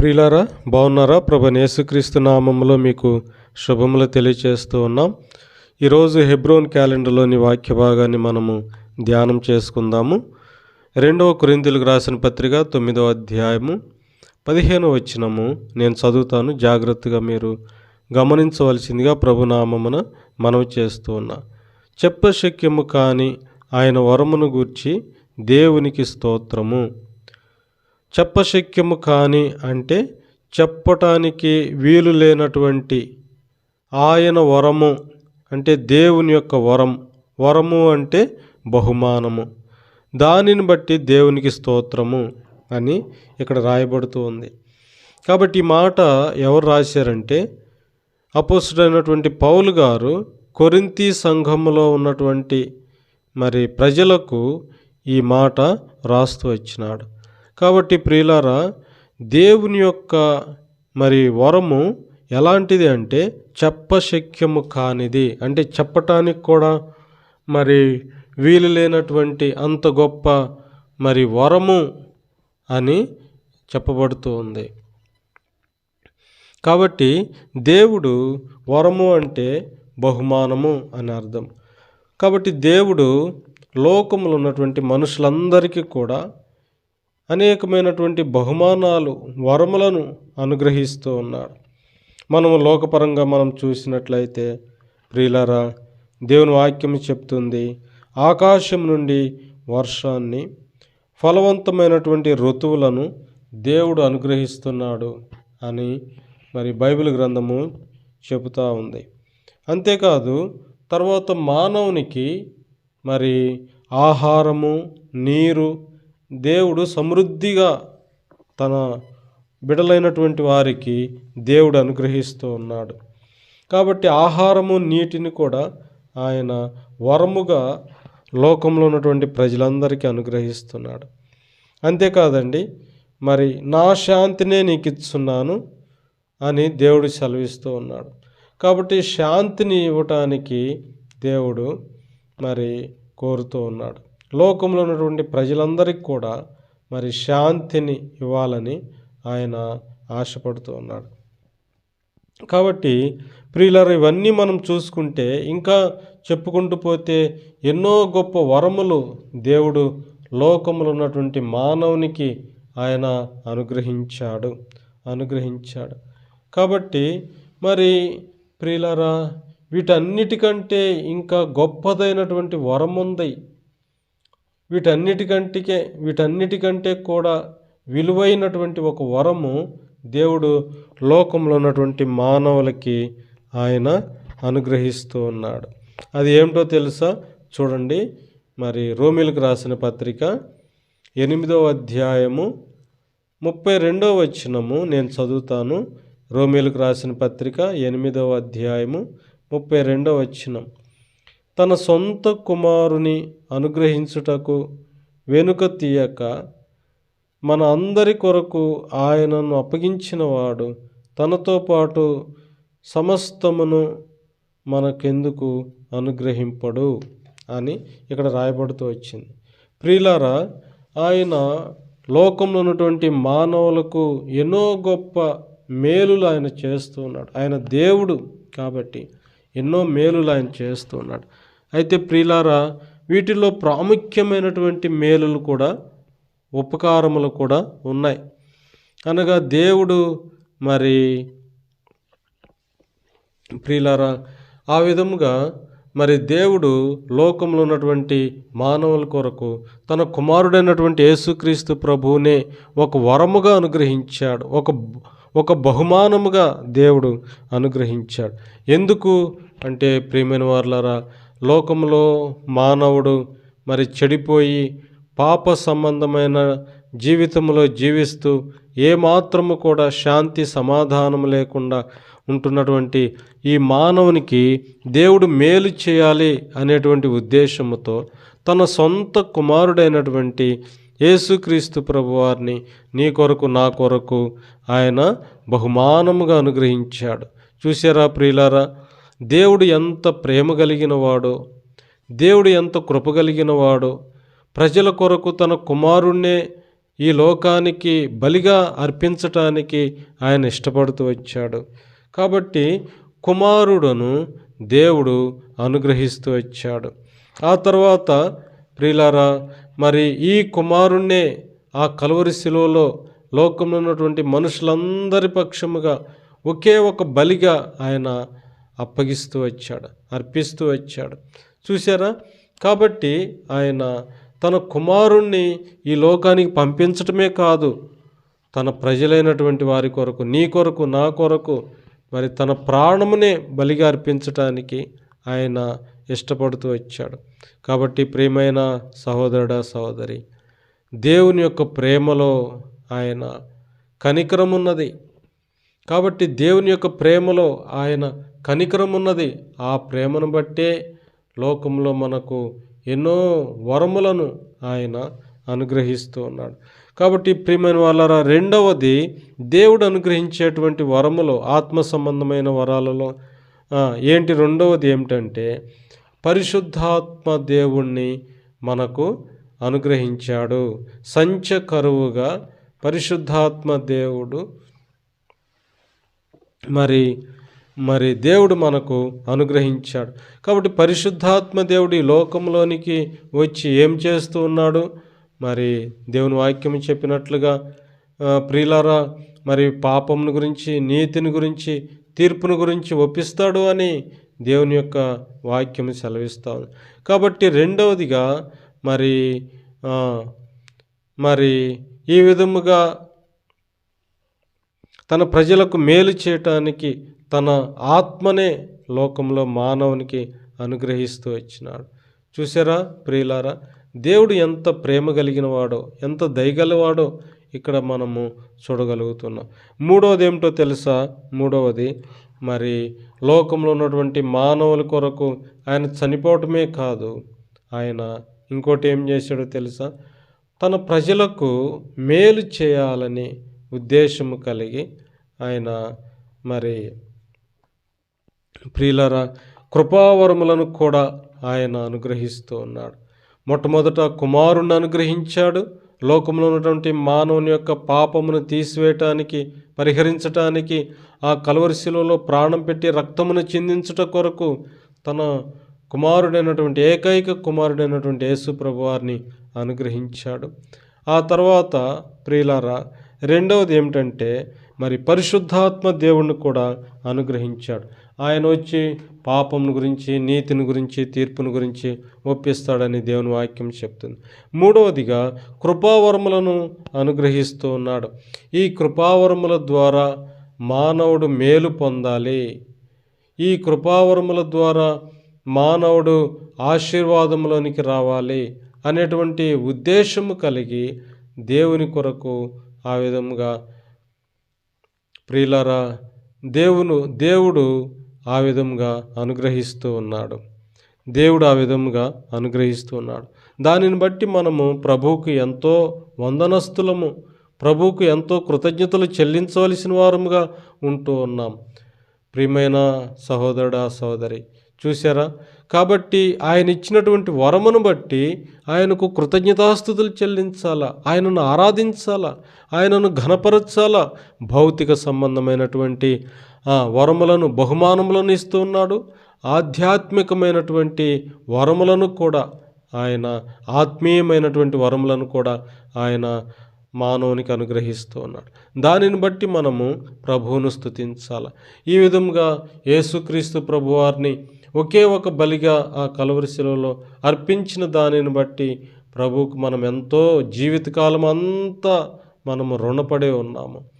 ప్రియులారా బాగున్నారా? ప్రభు యేసుక్రీస్తు నామంలో మీకు శుభములు తెలియచేస్తూ ఉన్నాం. ఈరోజు హెబ్రోన్ క్యాలెండర్లోని వాక్య భాగాన్ని మనము ధ్యానం చేసుకుందాము. రెండవ కురిందులకు రాసిన పత్రిక తొమ్మిదవ అధ్యాయము పదిహేను వచ్చినము నేను చదువుతాను జాగ్రత్తగా మీరు గమనించవలసిందిగా ప్రభునామమున మనవి చేస్తూ ఉన్నా. చెప్పశక్యము కాని ఆయన వరమును గూర్చి దేవునికి స్తోత్రము. చెప్పశక్యము కాని అంటే చెప్పటానికి వీలు లేనటువంటి ఆయన వరము అంటే దేవుని యొక్క వరం. వరము అంటే బహుమానము. దానిని బట్టి దేవునికి స్తోత్రము అని ఇక్కడ రాయబడుతూ ఉంది. కాబట్టి ఈ మాట ఎవరు రాశారంటే అపోసుడైనటువంటి పౌలు గారు కొరింతి సంఘములో ఉన్నటువంటి మరి ప్రజలకు ఈ మాట రాస్తూ వచ్చినాడు. కాబట్టి ప్రియులారా దేవుని యొక్క మరి వరము ఎలాంటిది అంటే చెప్పశక్యము కానిది. అంటే చెప్పటానికి కూడా మరి వీలు లేనటువంటి అంత గొప్ప మరి వరము అని చెప్పబడుతూ ఉంది. కాబట్టి దేవుడు వరము అంటే బహుమానము అని అర్థం. కాబట్టి దేవుడు లోకములో ఉన్నటువంటి మనుషులందరికీ కూడా అనేకమైనటువంటి బహుమానాలు వరములను అనుగ్రహిస్తూ ఉన్నాడు. మనము లోకపరంగా మనం చూసినట్లయితే ప్రియులరా దేవుని వాక్యం చెప్తుంది ఆకాశం నుండి వర్షాన్ని ఫలవంతమైనటువంటి ఋతువులను దేవుడు అనుగ్రహిస్తున్నాడు అని మరి బైబిల్ గ్రంథము చెబుతూ ఉంది. అంతేకాదు తర్వాత మానవునికి మరి ఆహారము నీరు దేవుడు సమృద్ధిగా తన బిడలైనటువంటి వారికి దేవుడు అనుగ్రహిస్తూ ఉన్నాడు. కాబట్టి ఆహారము నీటిని కూడా ఆయన వరముగా లోకంలో ఉన్నటువంటి ప్రజలందరికీ అనుగ్రహిస్తున్నాడు. అంతేకాదండి మరి నా శాంతినే నీకు ఇస్తున్నాను అని దేవుడు సెలవిస్తూ ఉన్నాడు. కాబట్టి శాంతిని ఇవ్వటానికి దేవుడు మరి కోరుతూ ఉన్నాడు. లోకంలో ఉన్నటువంటి ప్రజలందరికీ కూడా మరి శాంతిని ఇవ్వాలని ఆయన ఆశపడుతూ ఉన్నాడు. కాబట్టి ప్రియులరు ఇవన్నీ మనం చూసుకుంటే ఇంకా చెప్పుకుంటూ పోతే ఎన్నో గొప్ప వరములు దేవుడు లోకములు ఉన్నటువంటి మానవునికి ఆయన అనుగ్రహించాడు అనుగ్రహించాడు. కాబట్టి మరి ప్రియులరా వీటన్నిటికంటే ఇంకా గొప్పదైనటువంటి వరం ఉంది వీటన్నిటికంటికే వీటన్నిటికంటే కూడా విలువైనటువంటి ఒక వరము దేవుడు లోకంలో ఉన్నటువంటి మానవులకి ఆయన అనుగ్రహిస్తూ ఉన్నాడు. అది ఏమిటో తెలుసా? చూడండి. మరి రోమిలకు రాసిన పత్రిక ఎనిమిదవ అధ్యాయము ముప్పై రెండవ వచనము నేను చదువుతాను. రోమిలకు రాసిన పత్రిక ఎనిమిదవ అధ్యాయము ముప్పై రెండవ వచనం. తన సొంత కుమారుని అనుగ్రహించుటకు వెనుక తీయక మన అందరి కొరకు ఆయనను అప్పగించినవాడు తనతో పాటు సమస్తమును మనకెందుకు అనుగ్రహింపడు అని ఇక్కడ రాయబడుతూ వచ్చింది. ప్రియులారా ఆయన లోకంలో ఉన్నటువంటి మానవులకు ఎన్నో గొప్ప మేలులు ఆయన చేస్తూ ఉన్నాడు. ఆయన దేవుడు కాబట్టి ఎన్నో మేలులు ఆయన చేస్తూ ఉన్నాడు. అయితే ప్రియులారా వీటిలో ప్రాముఖ్యమైనటువంటి మేలులు కూడా ఉపకారములు కూడా ఉన్నాయి. అనగా దేవుడు మరి ప్రియులారా ఆ విధముగా మరి దేవుడు లోకంలో ఉన్నటువంటి మానవుల కొరకు తన కుమారుడైనటువంటి యేసుక్రీస్తు ప్రభువునే ఒక వరముగా అనుగ్రహించాడు. ఒక ఒక బహుమానముగా దేవుడు అనుగ్రహించాడు. ఎందుకు? అంటే ప్రియమైన వార్లారా లోకంలో మానవుడు మరి చెడిపోయి పాప సంబంధమైన జీవితంలో జీవిస్తూ ఏమాత్రము కూడా శాంతి సమాధానం లేకుండా ఉంటున్నటువంటి ఈ మానవునికి దేవుడు మేలు చేయాలి అనేటువంటి ఉద్దేశముతో తన సొంత కుమారుడైనటువంటి యేసుక్రీస్తు ప్రభువారిని నీ కొరకు నా కొరకు ఆయన బహుమానముగా అనుగ్రహించాడు. చూసారా ప్రియులారా? దేవుడు ఎంత ప్రేమ కలిగిన వాడో దేవుడు ఎంత కృప కలిగిన వాడో ప్రజల కొరకు తన కుమారుణ్ణే ఈ లోకానికి బలిగా అర్పించటానికి ఆయన ఇష్టపడుతూ వచ్చాడు. కాబట్టి కుమారుడను దేవుడు అనుగ్రహిస్తూ వచ్చాడు. ఆ తర్వాత ప్రియులారా మరి ఈ కుమారుణ్ణే ఆ కలువరి శిలువలో లోకంలో ఉన్నటువంటి మనుషులందరి పక్షముగా ఒకే ఒక బలిగా ఆయన అప్పగిస్తూ వచ్చాడు అర్పిస్తూ వచ్చాడు. చూసారా కాబట్టి ఆయన తన కుమారుణ్ణి ఈ లోకానికి పంపించటమే కాదు తన ప్రజలైనటువంటి వారి కొరకు నీ కొరకు నా కొరకు మరి తన ప్రాణమునే బలిగా అర్పించటానికి ఆయన ఇష్టపడుతూ వచ్చాడు. కాబట్టి ప్రియమైన సహోదరుడా సహోదరి దేవుని యొక్క ప్రేమలో ఆయన కనికరమున్నది. కాబట్టి దేవుని యొక్క ప్రేమలో ఆయన కనికరం ఉన్నది ఆ ప్రేమను బట్టే లోకంలో మనకు ఎన్నో వరములను ఆయన అనుగ్రహిస్తూ ఉన్నాడు. కాబట్టి ప్రియమైన వాళ్ళరా రెండవది దేవుడు అనుగ్రహించేటువంటి వరములు ఆత్మ సంబంధమైన వరాలలో ఏంటి రెండవది ఏమిటంటే పరిశుద్ధాత్మ దేవుణ్ణి మనకు అనుగ్రహించాడు. సంచ కరువుగా పరిశుద్ధాత్మ దేవుడు మరి మరి దేవుడు మనకు అనుగ్రహించాడు. కాబట్టి పరిశుద్ధాత్మ దేవుడు ఈ లోకంలోనికి వచ్చి ఏం చేస్తూ ఉన్నాడు? మరి దేవుని వాక్యం చెప్పినట్లుగా ప్రియులారా మరి పాపమును గురించి నీతిని గురించి తీర్పును గురించి ఒప్పిస్తాడు అని దేవుని యొక్క వాక్యం సెలవిస్తాను కాబట్టి రెండవదిగా మరి మరి ఈ విధముగా తన ప్రజలకు మేలు చేయటానికి తన ఆత్మనే లోకంలో మానవునికి అనుగ్రహిస్తూ వచ్చినాడు. చూసారా ప్రియులారా? దేవుడు ఎంత ప్రేమ కలిగిన వాడో ఎంత దయగలవాడో ఇక్కడ మనము చూడగలుగుతున్నాం. మూడవది ఏమిటో తెలుసా? మూడవది మరి లోకంలో ఉన్నటువంటి మానవుల కొరకు ఆయన చనిపోవటమే కాదు ఆయన ఇంకోటి ఏం చేశాడో తెలుసా? తన ప్రజలకు మేలు చేయాలని ఉద్దేశము కలిగి ఆయన మరి ప్రియులరా కృపావరములను కూడా ఆయన అనుగ్రహిస్తూ ఉన్నాడు. మొట్టమొదట కుమారుణ్ణి అనుగ్రహించాడు. లోకంలో ఉన్నటువంటి మానవుని యొక్క పాపమును తీసివేయటానికి పరిహరించటానికి ఆ కలవరిశిలలో ప్రాణం పెట్టి రక్తమును చిందించుట కొరకు తన కుమారుడైనటువంటి ఏకైక కుమారుడైనటువంటి యేసు ప్రభువారిని అనుగ్రహించాడు. ఆ తర్వాత ప్రియులారా రెండవది ఏమిటంటే మరి పరిశుద్ధాత్మ దేవుణ్ణి కూడా అనుగ్రహించాడు. ఆయన వచ్చి పాపం గురించి నీతిని గురించి తీర్పును గురించి ఒప్పిస్తాడని దేవుని వాక్యం చెప్తుంది. మూడవదిగా కృపావరములను అనుగ్రహిస్తూ ఉన్నాడు. ఈ కృపావరముల ద్వారా మానవుడు మేలు పొందాలి. ఈ కృపావరముల ద్వారా మానవుడు ఆశీర్వాదంలోనికి రావాలి అనేటువంటి ఉద్దేశము కలిగి దేవుని కొరకు ఆ విధముగా ప్రియులరా దేవును దేవుడు ఆ విధంగా అనుగ్రహిస్తూ ఉన్నాడు. దేవుడు ఆ విధముగా అనుగ్రహిస్తూ ఉన్నాడు. దానిని బట్టి మనము ప్రభువుకు ఎంతో వందనస్తులము ప్రభువుకు ఎంతో కృతజ్ఞతలు చెల్లించవలసిన వారముగా ఉంటూ ఉన్నాం. ప్రియమైన సహోదరుడా సహోదరి చూసారా కాబట్టి ఆయన ఇచ్చినటువంటి వరమును బట్టి ఆయనకు కృతజ్ఞతాస్థుతులు చెల్లించాలా? ఆయనను ఆరాధించాలా? ఆయనను ఘనపరచాలా? భౌతిక సంబంధమైనటువంటి వరములను బహుమానములను ఇస్తూ ఉన్నాడు. ఆధ్యాత్మికమైనటువంటి వరములను కూడా ఆయన ఆత్మీయమైనటువంటి వరములను కూడా ఆయన మానవునికి అనుగ్రహిస్తూ ఉన్నాడు. దానిని బట్టి మనము ప్రభువును స్థుతించాలి ఈ విధంగా యేసుక్రీస్తు ప్రభువారిని ఒకే ఒక బలిగా ఆ కలవరిశిలలో అర్పించిన దానిని బట్టి ప్రభువుకు మనం ఎంతో జీవితకాలం అంతా మనము రుణపడే ఉన్నాము.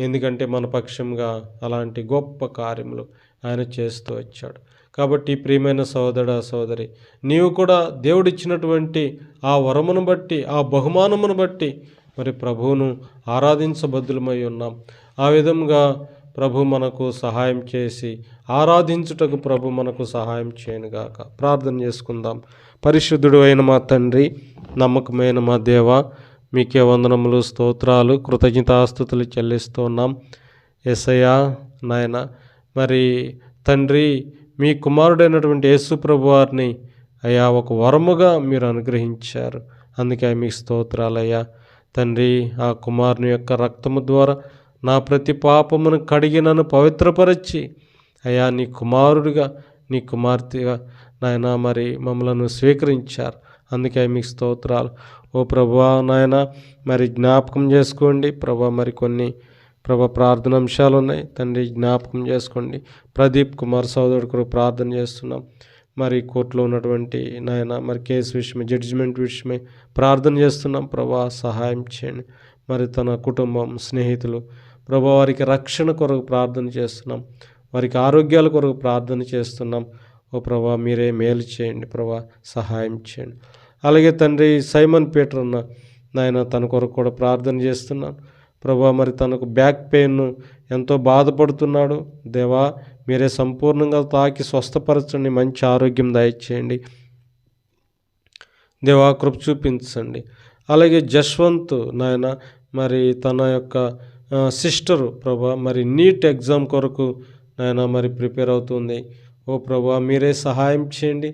ఎందుకంటే మన పక్షంగా అలాంటి గొప్ప కార్యములు ఆయన చేస్తూ వచ్చాడు. కాబట్టి ప్రియమైన సోదర సోదరి నీవు కూడా దేవుడిచ్చినటువంటి ఆ వరమును బట్టి ఆ బహుమానమును బట్టి మరి ప్రభువును ఆరాధించబద్దులమై ఉన్నాం. ఆ విధంగా ప్రభు మనకు సహాయం చేసి ఆరాధించుటకు ప్రభు మనకు సహాయం చేయనుగాక ప్రార్థన చేసుకుందాం. పరిశుద్ధుడు అయిన మా తండ్రి నమ్మకమైన మా దేవ మీకే వందనములు స్తోత్రాలు కృతజ్ఞతాస్థుతులు చెల్లిస్తున్నాం. ఎస్ఐయా నాయన మరి తండ్రి మీ కుమారుడైనటువంటి యేసు ప్రభు వారిని అయ్యా ఒక వరముగా మీరు అనుగ్రహించారు. అందుకే మీకు స్తోత్రాలయ్యా. తండ్రి ఆ కుమారుని యొక్క రక్తము ద్వారా నా ప్రతి పాపమును కడిగి నన్ను పవిత్రపరచి అయ్యా నీ కుమారుడిగా నీ కుమార్తెగా నాయన మరి మమ్మలను స్వీకరించారు. అందుకే మీకు స్తోత్రాలు. ఓ ప్రభా నాయన మరి జ్ఞాపకం చేసుకోండి. ప్రభా మరి కొన్ని ప్రభా ప్రార్థన అంశాలు ఉన్నాయి. తండ్రి జ్ఞాపకం చేసుకోండి. ప్రదీప్ కుమార్ సోదరుడు కొరకు ప్రార్థన చేస్తున్నాం. మరి కోర్టులో ఉన్నటువంటి నాయన మరి కేసు విషయమే జడ్జిమెంట్ విషయమే ప్రార్థన చేస్తున్నాం. ప్రభా సహాయం చేయండి. మరి తన కుటుంబం స్నేహితులు ప్రభా వారికి రక్షణ కొరకు ప్రార్థన చేస్తున్నాం. వారికి ఆరోగ్యాల కొరకు ప్రార్థన చేస్తున్నాం. ఓ ప్రభా మీరే మేలు చేయండి. ప్రభా సహాయం చేయండి. అలాగే తండ్రి సైమన్ పీటర్ అన్న నాయన తన కొరకు కూడా ప్రార్థన చేస్తున్నాను ప్రభా మరి తనకు బ్యాక్ పెయిన్ ఎంతో బాధపడుతున్నాడు. దేవా మీరే సంపూర్ణంగా తాకి స్వస్థపరచండి. మంచి ఆరోగ్యం దయచేయండి. దేవా కృప చూపించండి. అలాగే జశ్వంత్ నాయన మరి తన యొక్క సిస్టరు ప్రభా మరి నీట్ ఎగ్జామ్ కొరకు నాయన మరి ప్రిపేర్ అవుతుంది. ఓ ప్రభా మీరే సహాయం చేయండి.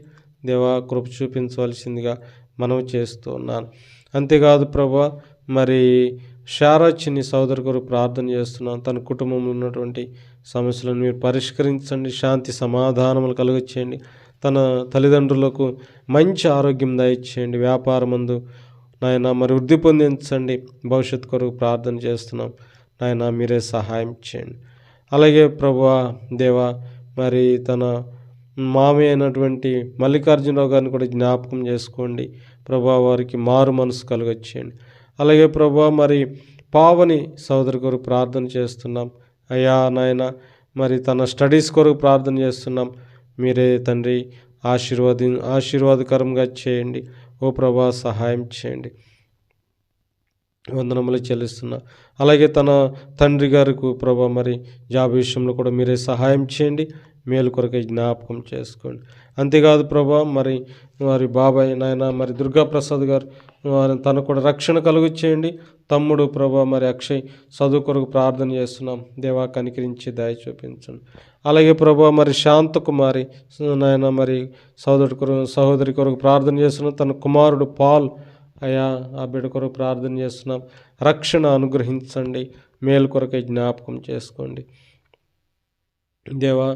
దేవా కృప చూపించవలసిందిగా మనవి చేస్తూ ఉన్నాను. అంతేకాదు ప్రభా మరి షారా చిన్ని సోదరు కొరకు ప్రార్థన చేస్తున్నాను. తన కుటుంబంలో ఉన్నటువంటి సమస్యలను మీరు పరిష్కరించండి శాంతి సమాధానములు కలుగచేయండి. తన తల్లిదండ్రులకు మంచి ఆరోగ్యం దయచేయండి. వ్యాపారమందు నాయన మరి వృద్ధి పొందించండి. భవిష్యత్ కొరకు ప్రార్థన చేస్తున్నాం. నాయన మీరే సహాయం చేయండి. అలాగే ప్రభా దేవా మరి తన మామయ్య అయినటువంటి మల్లికార్జునరావు గారిని కూడా జ్ఞాపకం చేసుకోండి. ప్రభా వారికి మారు మనసు కలుగచ్చేయండి అలాగే ప్రభా మరి పావని సోదరి కొరకు ప్రార్థన చేస్తున్నాం. అయ్యా నాయన మరి తన స్టడీస్ కొరకు ప్రార్థన చేస్తున్నాం. మీరే తండ్రి ఆశీర్వాది ఆశీర్వాదకరంగా చేయండి. ఓ ప్రభా సహాయం చేయండి. వందనములు చెల్లిస్తున్నా. అలాగే తన తండ్రి గారికి ప్రభా మరి జాబ్ విషయంలో కూడా మీరే సహాయం చేయండి. మేలు కొరకై జ్ఞాపకం చేసుకోండి. అంతేకాదు ప్రభా మరి వారి బాబాయ్ నాయన మరి దుర్గాప్రసాద్ గారు వారి తనకు కూడా రక్షణ కలుగు చేయండి తమ్ముడు ప్రభా మరి అక్షయ్ చదువు కొరకు ప్రార్థన చేస్తున్నాం. దేవా కనికరించి దయ చూపించండి. అలాగే ప్రభా మరి శాంతకుమారి నాయన మరి సోదరుడు కొరకు సహోదరి కొరకు ప్రార్థన చేస్తున్నాం. తన కుమారుడు పాల్ అయా ఆ బిడ్డ కొరకు ప్రార్థన చేస్తున్నాం. రక్షణ అనుగ్రహించండి. మేలు కొరకై జ్ఞాపకం చేసుకోండి. దేవా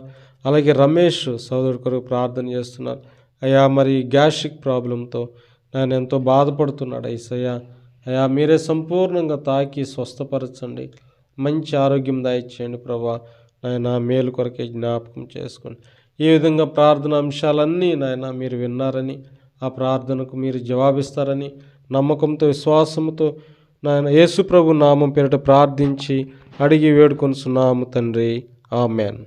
అలాగే రమేష్ సోదరుడు కొరకు ప్రార్థన చేస్తున్నారు. అయ్యా మరి గ్యాస్ట్రిక్ ప్రాబ్లంతో నేను ఎంతో బాధపడుతున్నాడు ఐసయ్యా అయ్యా మీరే సంపూర్ణంగా తాకి స్వస్థపరచండి. మంచి ఆరోగ్యం దయచేయండి ప్రభా. నాయన మేలు కొరకే జ్ఞాపకం చేసుకోండి ఈ విధంగా ప్రార్థన అంశాలన్నీ నాయన మీరు విన్నారని ఆ ప్రార్థనకు మీరు జవాబిస్తారని నమ్మకంతో విశ్వాసంతో నాయన యేసుప్రభు నామం పేరిట ప్రార్థించి అడిగి వేడుకొనుచున్నాము తండ్రి. ఆమెన్.